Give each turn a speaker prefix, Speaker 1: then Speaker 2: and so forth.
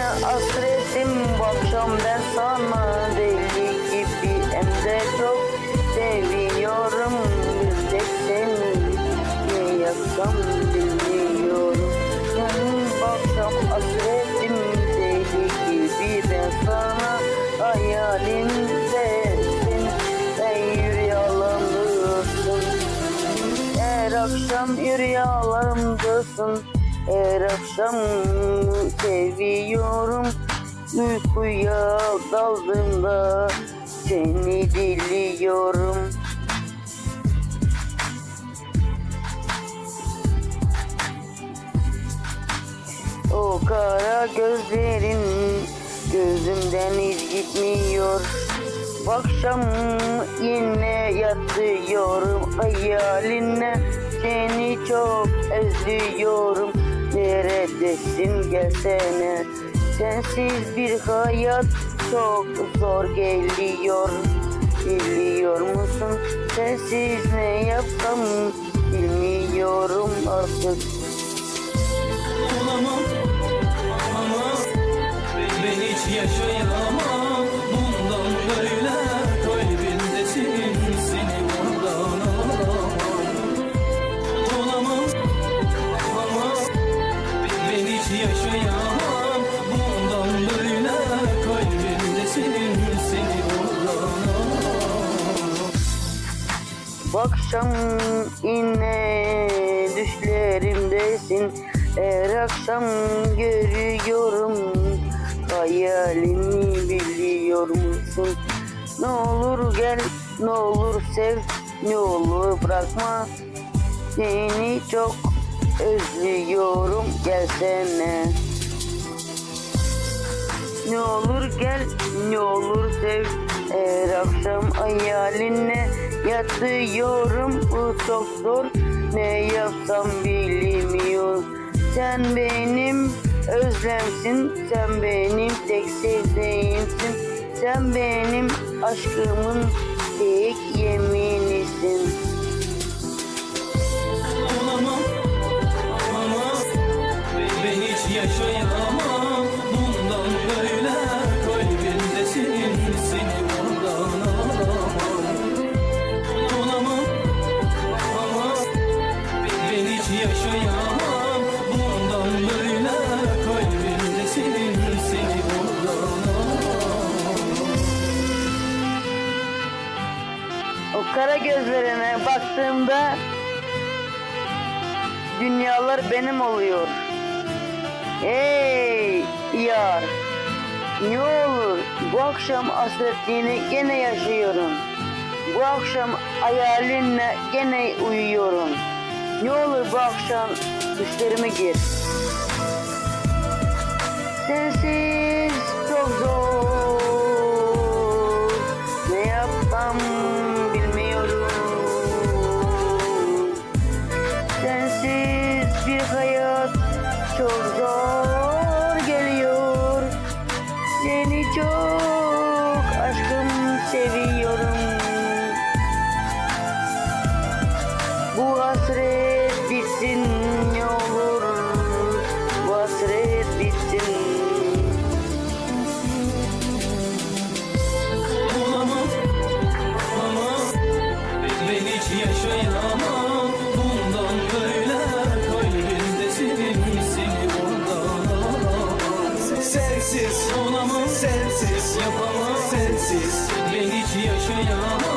Speaker 1: hasretim bu akşam ben sana deli gibi. Hem de çok seviyorum. Bir seni ne yapsam bilmiyorum Senin bu akşam hasretim deli gibi. Ben sana hayalimdesin sen rüyalarımdasın her akşam rüyalarımdasın Her akşam seviyorum. Uykuya daldığımda Seni diliyorum. O kara gözlerin gözümden hiç gitmiyor. Bu akşam yine yatıyorum. Hayaline Seni çok özlüyorum Neredesin? Gelsene. Sensiz bir hayat çok zor geliyor. Biliyor musun? Sensiz ne yapsam bilmiyorum artık.
Speaker 2: Olamam ama ben hiç yaşayamam. Bundan böyle kalbindesin seni
Speaker 1: akşam yine düşlerimdesin. Her akşam görüyorum Hayalini biliyor musun? Ne olur gel, ne olur sev Ne olur bırakma. Seni çok özlüyorum Gelsene. Ne olur gel, ne olur sev Her akşam hayalinle yatıyorum. Bu çok zor, ne yapsam bilmiyorum. Sen benim özlemsin, sen benim tek sevdiğimsin. Sen benim aşkımın tek yeminisin O kara gözlerine baktığımda dünyalar benim oluyor. Hey yar, ne olur bu akşam hasretliğini gene yaşıyorum. Bu akşam hayalinle gene uyuyorum. Ne olur bu akşam düşlerime gir. Sensiz çok zor. Ne yapsam bilmiyorum. Sensiz bir hayat çok zor geliyor. Seni çok aşkım seviyorum. sensiz Olamam sensiz
Speaker 2: Yapamam sensiz. Ben hiç yaşayamam.